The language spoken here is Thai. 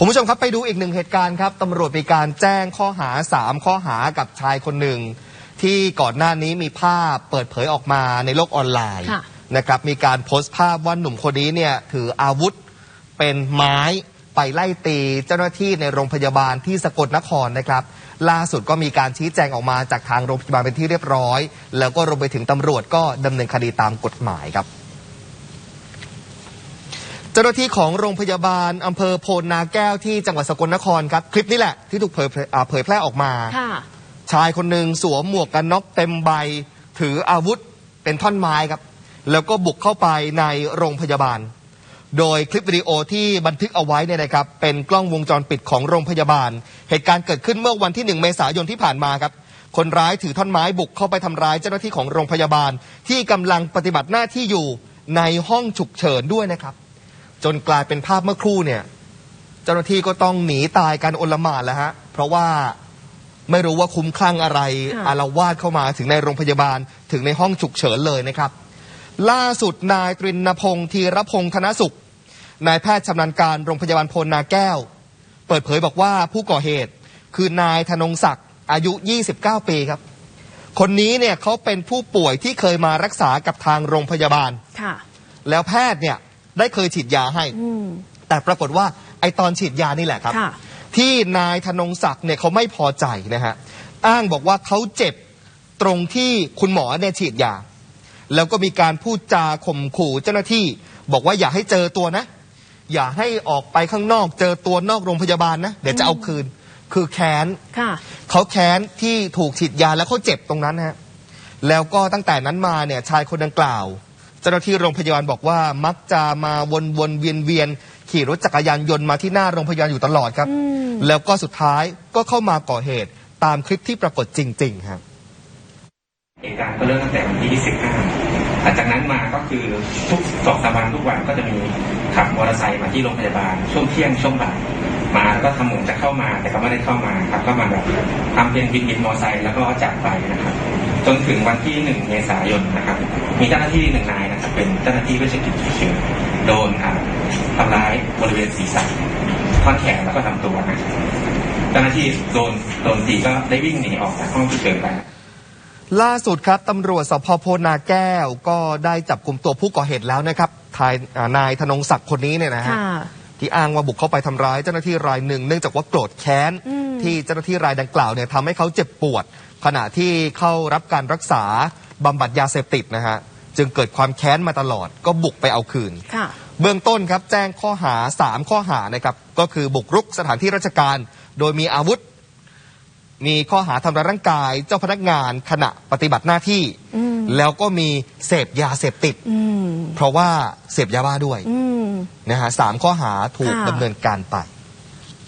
คุณผู้ชมครับไปดูอีกหนึ่งเหตุการณ์ครับตำรวจมีการแจ้งข้อหา 3 ข้อหากับชายคนหนึ่ง ที่ก่อนหน้านี้มีภาพเปิดเผยออกมาในโลกออนไลน์ค่ะนะครับมีการโพสต์ภาพว่าหนุ่มคนนี้เนี่ยถืออาวุธเป็นไม้ไปไล่ตีเจ้าหน้าที่ในโรงพยาบาลที่สกลนครนะครับ ล่าสุดก็มีการชี้แจงออกมาจากทางโรงพยาบาลเป็นที่เรียบร้อย แล้วก็รวมไปถึงตำรวจก็ดำเนินคดีตามกฎหมายครับ จ้าหน้าที่ของโรงพยาบาลอำเภอโพนนาแก้วที่จังหวัดสกลนครครับ คลิปนี้แหละที่ถูกเผยอ่าเผยแพร่ออกมาค่ะชายคนหนึ่งสวมหมวกกันน็อกเต็มใบ ถืออาวุธเป็นท่อนไม้ครับ แล้วก็บุกเข้าไปในโรงพยาบาล โดยคลิปวิดีโอที่บันทึกเอาไว้เนี่ยนะครับ เป็นกล้องวงจรปิดของโรงพยาบาล เหตุการณ์เกิดขึ้นเมื่อวันที่ 1 เมษายนที่ผ่านมาครับคนร้ายถือท่อนไม้บุกเข้าไปทำร้ายเจ้าหน้าที่ของโรงพยาบาล ที่กำลังปฏิบัติหน้าที่อยู่ในห้องฉุกเฉินด้วยนะครับ จนกลายเป็นภาพเมื่อครู่เนี่ย เจ้าหน้าที่ก็ต้องหนีตายกันโอลหม่านแล้วฮะ เพราะว่าไม่รู้ว่าคุ้มคลั่งอะไรค่ะอารวาสเข้ามาถึงในโรงพยาบาลถึงในห้องฉุกเฉินเลยนะครับ ล่าสุดนายตรินพงศ์ธีรพงศ์ธนสุข นายแพทย์ชำนาญการโรงพยาบาลพลนาแก้ว เปิดเผยบอกว่าผู้ก่อเหตุคือนายธนงศักดิ์อายุ 29 ปีครับ คนนี้เนี่ยเขาเป็นผู้ป่วยที่เคยมารักษากับทางโรงพยาบาลค่ะแล้วแพทย์เนี่ย ได้เคยฉีดยาให้อืมแต่ปรากฏว่าไอตอนฉีดยานี่แหละครับค่ะที่นายธนงศักดิ์เนี่ยเขาไม่พอใจนะฮะอ้างบอกว่าเขาเจ็บตรงที่คุณหมอเนี่ยฉีดยา แล้วก็มีการพูดจาข่มขู่เจ้าหน้าที่ บอกว่าอย่าให้เจอตัวนะ อย่าให้ออกไปข้างนอกเจอตัวนอกโรงพยาบาลนะ เดี๋ยวจะเอาคืน คือแค้นค่ะเขาแค้นที่ถูกฉีดยาแล้วเขาเจ็บตรงนั้นฮะแล้วก็ตั้งแต่นั้นมาเนี่ยชายคนดังกล่าวเจ้าหน้าที่โรงพยาบาลบอกว่ามักจะมาวนวนเวียนเวียนๆขี่รถจักรยานยนต์มาที่หน้าโรงพยาบาลอยู่ตลอดครับอืมแล้วก็สุดท้ายก็เข้ามาก่อเหตุตามคลิปที่ปรากฏจริง ๆ ครับเหตุการณ์ก็เริ่มตั้งแต่วันที่25หลังจากนั้นมาก็คือทุกสองสามวันทุกวันก็จะมีขับมอเตอร์ไซค์มาที่โรงพยาบาล ช่วงเที่ยงช่วงบ่ายมาแล้วก็ทำเหมือนจะเข้ามาแต่ก็ไม่ได้เข้ามาครับก็มาแบบทำเป็นบินบินมอเตอร์ไซค์แล้วก็จากไปนะครับ จนถึงวันที่ 1 เมษายนนะครับ มีเจ้าหน้าที่หนึ่งนายนะครับ เป็นเจ้าหน้าที่เวชกิจฉุกเฉินโดนอ่าทำร้ายบริเวณศีรษะท่อนแขนแล้วก็ทำตัวนะครับเจ้าหน้าที่โดนโดนตีก็ได้วิ่งหนีออกจากห้องฉุกเฉินไปล่าสุดครับตำรวจสพโพนาแก้วก็ได้จับกลุ่มตัวผู้ก่อเหตุแล้วนะครับทายอ่านายธนงศักดิ์คนนี้เนี่ยนะฮะค่ะที่อ้างว่าบุกเข้าไปทำร้ายเจ้าหน้าที่รายหนึ่งเนื่องจากว่าโกรธแค้นอืมที่เจ้าหน้าที่รายดังกล่าวเนี่ยทำให้เขาเจ็บปวด ขณะที่เข้ารับการรักษาบำบัดยาเสพติดนะฮะจึงเกิดความแค้นมาตลอด ก็บุกไปเอาคืน ค่ะ เบื้องต้นครับแจ้งข้อหา 3 ข้อหานะครับก็คือบุกรุกสถานที่ราชการ โดยมีอาวุธ มีข้อหาทำร้ายร่างกาย เจ้าพนักงานขณะปฏิบัติหน้าที่ อืม แล้วก็มีเสพยาเสพติด อืม เพราะว่าเสพยาบ้าด้วยอืม นะฮะสามข้อหาถูกค่ะ ดำเนินการไป